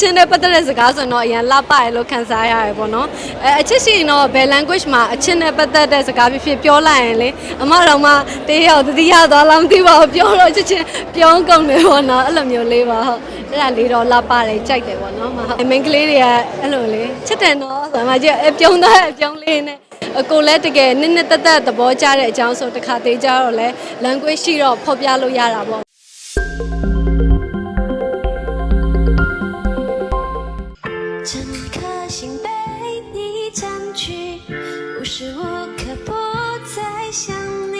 ချင်းနဲ့ပတ်သက်တဲ့စကားဆိုရင်တော့အရင်လှပရလို့ခံစားရတယ်ပေါ့နော်အဲအချစ်ရှိရင်တော့ဘယ် language မှာအချစ်နဲ့ပတ်သက်တဲ့စကားဖြစ်ဖြစ်ပြောလိုက်ရင်လေအမတော်မှတေးရောက်တတိယသွားလားမသိပါဘူးပြောတော့ချစ်ချင်းပြောင်းကုန်တယ်ပေါ့နော်အဲ့လိုမျိုးလေးပါဟုတ်အဲ့ဒါလေးတော့လှပတယ်ကြိုက်တယ်ပေါ့နော်မဟုတ်မိန်းကလေးတွေကအဲ့လိုလေချစ်တယ်နော်ဆိုမှကျအပြုံးသားအပြုံးလေးနဲ့အကိုလည်းတကယ်နစ်နစ်သက်သက်သဘောကျတဲ့အကြောင်းဆိုတခါသေးကြတော့လဲ language ရှိတော့ဖော်ပြလို့ရတာပေါ့ 颗心被你占据，无时无刻不在想你。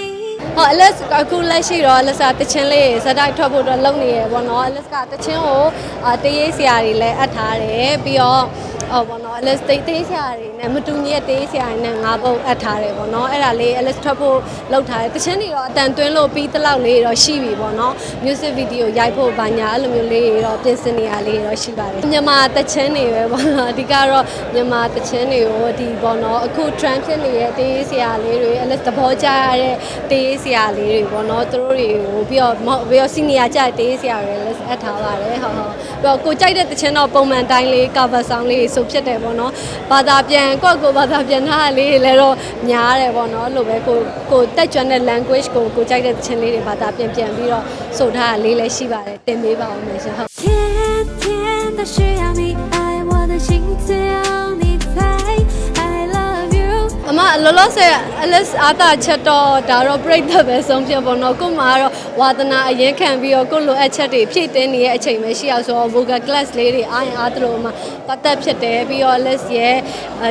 ဟော Alex အခုလက်ရှိတော့ Alex ကတချင်းလေးဇက်တိုက်ထွက်ဖို့တော့လုပ်နေရပေါ့နော် Alex ကတချင်းကိုအာတရေးဆရာတွေလည်းအပ်ထားတယ်ပြီးတော့ ဟောပေါ့နော် Alex တေးတေးဆရာတွေနဲ့မတူညီတဲ့တေးဆရာတွေနဲ့ငါးပုတ်အပ်ထားတယ်ပေါ့နော်အဲ့ဒါလေး Alex ထွက်ဖို့လုပ်ထားတယ်တချင်းတွေတော့အတန်သွင်းလို့ပြီးတလောက်လေးတော့ရှိပြီပေါ့နော် music video ရိုက်ဖို့ဘာညာအဲ့လိုမျိုးလေးတွေတော့ပြင်ဆင်နေရလေးတော့ရှိပါတယ်မြန်မာတချင်းတွေပဲပေါ့နော်အဓိကတော့မြန်မာတချင်းတွေကိုဒီပေါ့နော်အခု trend ဖြစ်နေတဲ့တေးဆရာလေးတွေ Alex သဘောကျရတဲ့တေးဆရာလေးတွေပေါ့နော်သူတို့တွေကိုပြီးတော့မဟုတ်ပြီးတော့ senior ကြတဲ့တေးဆရာတွေလည်း add ထားပါတယ်ဟုတ်ဟုတ်ပြီးတော့ကိုကြိုက်တဲ့တချင်းတော့ပုံမှန်တိုင်းလေး cover song လေးဆိုဖြစ်တယ်ပေါ့နော်ဘာသာပြန်ကိုယ့်ကိုယ်ဘာသာပြန်ထားတာလေးတွေလည်းတော့များတယ်ပေါ့နော်အဲ့လိုပဲကိုကိုတက်ကြွတဲ့ language ကိုကိုကြိုက်တဲ့တချင်းလေးတွေဘာသာပြန်ပြန်ပြီးတော့ဆိုထားတာလေးလည်းရှိပါတယ်တင်ပေးပါဦးမယ်ရှင်ဟုတ် 天天都需要你爱，我的心只 လောလောဆယ် Alice အာတာချက်တော့ဒါတော့ပြိတ္တပဲဆုံးဖြတ်ပေါ့နော်ကို့မှာကတော့ဝါသနာအရင်ခံပြီးတော့ကို့လိုအပ်ချက်တွေဖြည့်တင်းနေတဲ့အချိန်ပဲရှိအောင်ဆိုတော့ vocal class လေးတွေအားရင်အားသလိုအမပတ်သက်ဖြစ်တယ်ပြီးတော့ Alice ရဲ့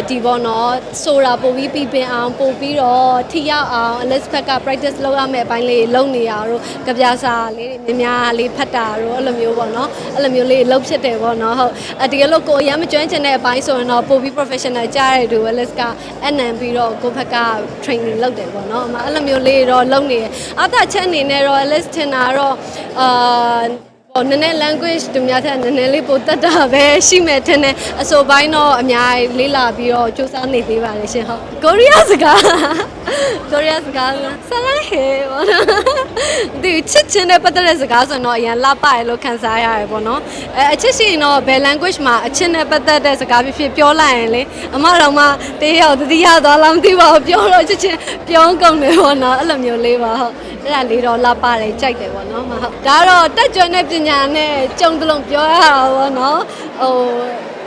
ဒီပေါ့နော်ဆိုတာပို့ပြီးပြီးပင်အောင်ပို့ပြီးတော့ထိရောက်အောင် Alice ဘက်က practice လုပ်ရမယ့်အပိုင်းလေးလုပ်နေရတော့ကြပြစာလေးတွေများများလေးဖတ်တာတော့အဲ့လိုမျိုးပေါ့နော်အဲ့လိုမျိုးလေးလုပ်ဖြစ်တယ်ပေါ့နော်ဟုတ်အတကယ်လို့ကိုယ်အရင်မကျွမ်းကျင်တဲ့အပိုင်းဆိုရင်တော့ပို့ပြီး professional ကြားရတဲ့သူ Alice ကအနံပြီးတော့ကိုယ့်ဘက်က training လုပ်တယ်ပေါ့နော်အမအဲ့လိုမျိုးလေးတော့လုပ်နေတယ်အသာချက်အနေနဲ့တော့ Alice ထင်တာတော့အာဟို နည်းနည်း language သူများထက်နည်းနည်းလေးပိုတက်တာပဲရှိမယ်ထင်တယ်အဆိုပိုင်းတော့အများကြီးလေးလာပြီးတော့စူးစမ်းနေသေးပါတယ်ရှင်ဟုတ်ကိုရီးယားစကားကိုရီးယားစကားဆလာဟေဘောနော်ဒီချစ်ချင်းနဲ့ပတ်သက်တဲ့စကားဆိုရင်တော့အရင်လှပရလို့ခံစားရတယ်ပေါ့နော်အဲအချစ်ရှိရင်တော့ဘယ် language မှာအချစ်နဲ့ပတ်သက်တဲ့စကားဖြစ်ဖြစ်ပြောလိုက်ရင်လေအမတော်မှတေးရောက်တတိယသွားလားမသိပါဘူးပြောတော့ချစ်ချင်းပြောင်းကုန်တယ်ပေါ့နော်အဲ့လိုမျိုးလေးပါဟုတ်အဲ့ဒါလေးတော့လှပတယ်ကြိုက်တယ်ပေါ့နော်မဟုတ်ဒါတော့တက်ကြွတဲ့ပညာနဲ့ကြုံတလုံးပြောရတာပေါ့နော်ဟို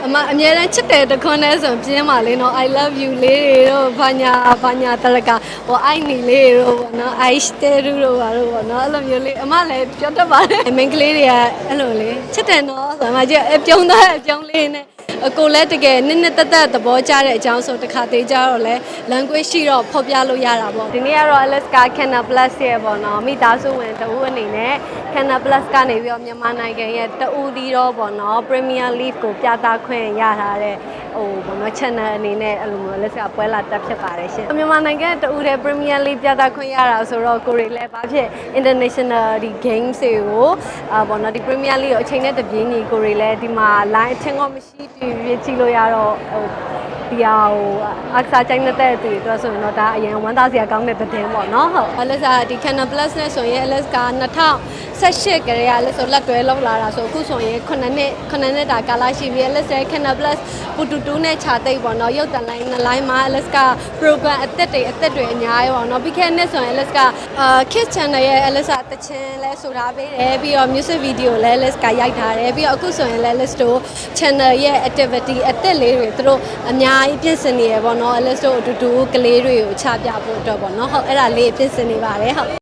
အမအမြဲတမ်းချစ်တယ်တခွန်းနဲ့ဆိုရင်ပြင်းပါလေနော် I love you လေးတွေတော့ဘာညာဘာညာတရကဟို I နီလေးတွေတော့ဗောနော် I stay တို့ပါတော့ဗောနော်အဲ့လိုမျိုးလေးအမလည်းပြောတတ်ပါတယ်မိန်းကလေးတွေကအဲ့လိုလေးချစ်တယ်နော်ဆိုမှကျအပြုံးသားအပြုံးလေးနဲ့ အကိုလည်းတကယ်နစ်နစ်သက်သက်သဘောကျတဲ့အကြောင်းဆိုတခါသေးကြတော့လဲ language ရှိတော့ဖော်ပြလို့ရတာပေါ့ဒီနေ့ကတော့ Alaska Canna Plus ရဲ့ပေါ့နော်မိသားစုဝင်တဦးအနေနဲ့ Canna Plus ကနေပြီးတော့မြန်မာနိုင်ငံရဲ့တဦးသီးတော့ပေါ့နော် Premier League ကိုပြသခွင့်ရထားတဲ့ ဟိုပေါ့နော် channel အနေနဲ့အဲ့လိုမျိုး Alaska ပွဲလာတက်ဖြစ်ပါတယ်ရှင်မြန်မာနိုင်ငံတဦးတဲ့ Premier League ပြသခွင့်ရတာဆိုတော့ကိုရီလည်းဘာဖြစ် international ဒီ games တွေကိုအာပေါ့နော်ဒီ Premier League ကိုအချိန်နဲ့တပြေးညီကိုရီလည်းဒီမှာ line အထင်ကမရှိတူပြကြည့်လို့ရတော့ဟိုဒီဟာဟိုအခစားချိုင်းနေတဲ့သူတွေအတွက်ဆိုရင်တော့ဒါအရင်ဝမ်းသာစရာကောင်းတဲ့သတင်းပေါ့နော်ဟုတ်အလက်စာဒီ Canon Plus နဲ့ဆိုရင်အလ က်က2018ကလေးကလက်ဆိုလက်တွဲလောက်လာတာဆိုအခုဆိုရင်9နှစ်9နှစ်တာကာလရှိပြီအလက်စ Canon Plus ပူတူတူနဲ့ခြာသိပ်ပေါ့နော်ရုပ်တန်လိုင်းနှစ်လိုင်းမှာအလက်က program အသက်တွေအသက်တွေအများကြီးပေါ့နော်ပြီးခဲ့တဲ့နှစ်ဆိုရင်အလက်ကအာ Kids Channel ရဲ့အလက်စာတခြင်းလဲဆိုထားပေးတယ်ပြီးတော့ music video လဲအလက်ကရိုက်ထားတယ်ပြီးတော့အခုဆိုရင်လဲ Let's Do Channel ရဲ့ activity အသက်လေးတွေသူတို့အများကြီးပြင်ဆင်နေရပေါ့နော် Let's Do အတူတူကလေးတွေကိုချပြဖို့အတွက်ပေါ့နော်ဟုတ်အဲ့ဒါလေးပြင်ဆင်နေပါတယ်ဟုတ်